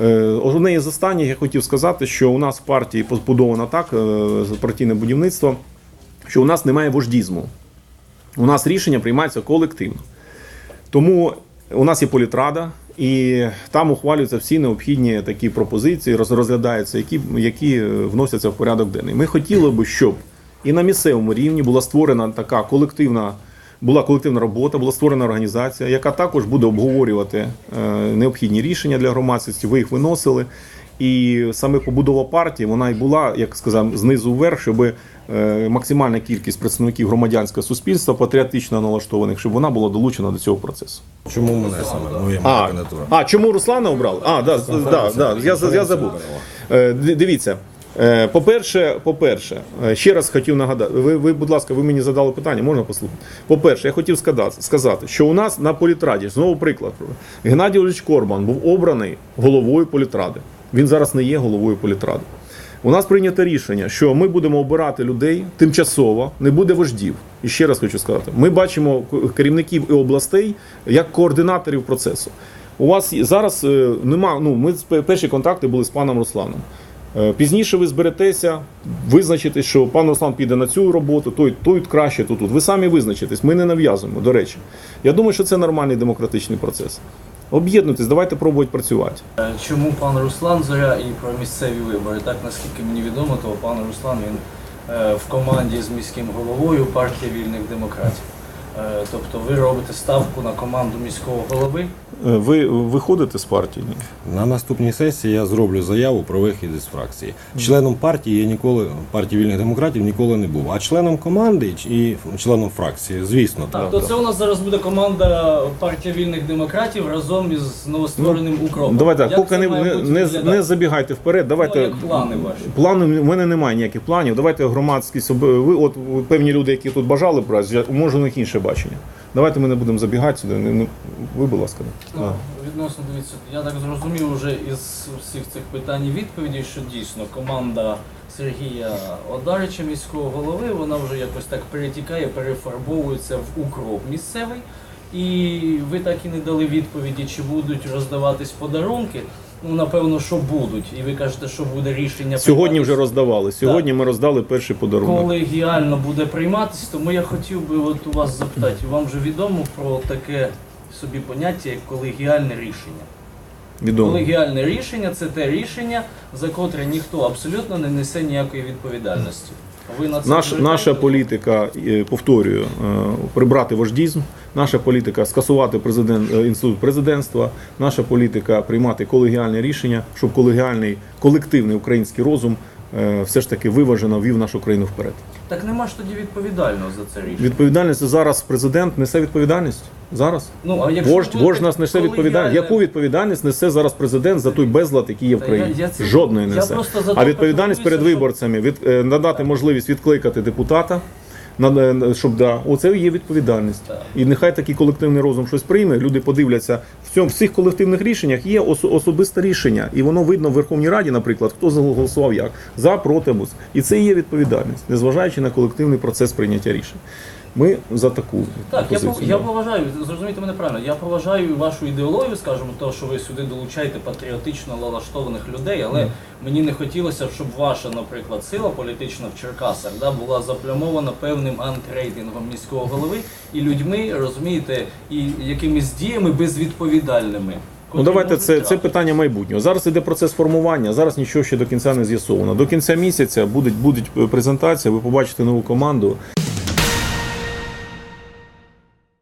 Е, Одне із останніх я хотів сказати, що у нас в партії побудовано так е, партійне будівництво, що у нас немає вождізму. У нас рішення приймаються колективно. Тому у нас є політрада, і там ухвалюються всі необхідні такі пропозиції, роз- розглядаються, які, які е, вносяться в порядок денний. Ми хотіли би, щоб і на місцевому рівні була створена така колективна. Була колективна робота, була створена організація, яка також буде обговорювати е, необхідні рішення для громадськості. Ви їх виносили. І саме побудова партії вона й була, як сказав, знизу вверх, щоб е, максимальна кількість представників громадянського суспільства, патріотично налаштованих, щоб вона була долучена до цього процесу. Чому мене саме? Моя А, кандидатура. а чому Руслана обрали? А, да, да, да, я, я забув. Е, Дивіться. Е, По-перше, по-перше, е, ще раз хотів нагадати. Ви, ви, будь ласка, ви мені задали питання, можна послухати? По-перше, я хотів сказати, що у нас на політраді, знову приклад, Геннадій Олегович Корбан був обраний головою політради. Він зараз не є головою політради. У нас прийнято рішення, що ми будемо обирати людей тимчасово, не буде вождів. І ще раз хочу сказати: ми бачимо керівників і областей як координаторів процесу. У вас зараз е, нема. Ну, ми перші контакти були з паном Русланом. Е, Пізніше ви зберетеся, визначите, що пан Руслан піде на цю роботу, той тут краще, то тут. Ви самі визначитесь. Ми не нав'язуємо. До речі, я думаю, що це нормальний демократичний процес. Об'єднуйтесь, давайте пробувати працювати. Е, Чому пан Руслан Зоря і про місцеві вибори? Так наскільки мені відомо, то пан Руслан він е, в команді з міським головою партії вільних демократів. Е, Тобто ви робите ставку на команду міського голови. Е, Ви виходите з партії? Ні? На наступній сесії я зроблю заяву про вихід із фракції. Членом партії я ніколи партії вільних демократів ніколи не був. А членом команди і членом фракції, звісно, Так, то це у нас зараз буде команда партії вільних демократів разом із новоствореним укропом. Давайте так, Як поки не, не, не, забігайте вперед. Давайте Ну, як плани ваші? Плани в мене немає ніяких планів. Давайте громадськість ви от певні люди, які тут бажали брати, я- може у них інше бачення. Давайте ми не будемо забігати сюди. Не- Ви, будь ласка. Ну, відносно дивіться, я так зрозумів вже із всіх цих питань і відповідей, що дійсно команда Сергія Одарича, міського голови, вона вже якось так перетікає, перефарбовується в укроп місцевий. І ви так і не дали відповіді, чи будуть роздаватись подарунки. Ну, напевно, що будуть. І ви кажете, що буде рішення Сьогодні вже роздавали. Сьогодні ми роздали перший подарунок. колегіально буде прийматись. Тому я хотів би от у вас запитати, вам вже відомо про таке собі поняття, як колегіальне рішення? Відомо. Колегіальне рішення це те рішення, за котре ніхто абсолютно не несе ніякої відповідальності. Наш, наша політика, е, повторюю, е, прибрати вождізм. Наша політика скасувати президент, е, інститут президентства. Наша політика приймати колегіальне рішення, щоб колегіальний колективний український розум все ж таки виважено вів нашу країну вперед. Так нема ж тоді відповідального за це рішення. Відповідальність зараз президент несе відповідальність. Зараз. Ну, а якщо Вождь, вождь нас несе відповідальність. Я... Яку відповідальність несе зараз президент за той безлад, який є в країні? я- я Жодної я несе. просто за А відповідальність перед виборцями від е, надати можливість відкликати депутата. На- Щоб да, оце є відповідальність, і нехай такий колективний розум щось прийме. Люди подивляться в цьому в цих колективних рішеннях є ос, особисте рішення, і воно видно в Верховній Раді, наприклад, хто голосував як за проти або і це і є відповідальність, незважаючи на колективний процес прийняття рішень. Ми за таку Так, я, позицію. пов- я поважаю, зрозумійте мене правильно, я поважаю вашу ідеологію, скажімо, то, що ви сюди долучаєте патріотично налаштованих людей, але мені не хотілося, щоб ваша, наприклад, сила політична в Черкасах да, була заплямована певним антирейтингом міського голови і людьми, розумієте, і якимись діями безвідповідальними. Ну давайте це, це питання майбутнього. Зараз іде процес формування. Зараз нічого ще до кінця не з'ясовано. До кінця місяця буде, буде презентація. Ви побачите нову команду.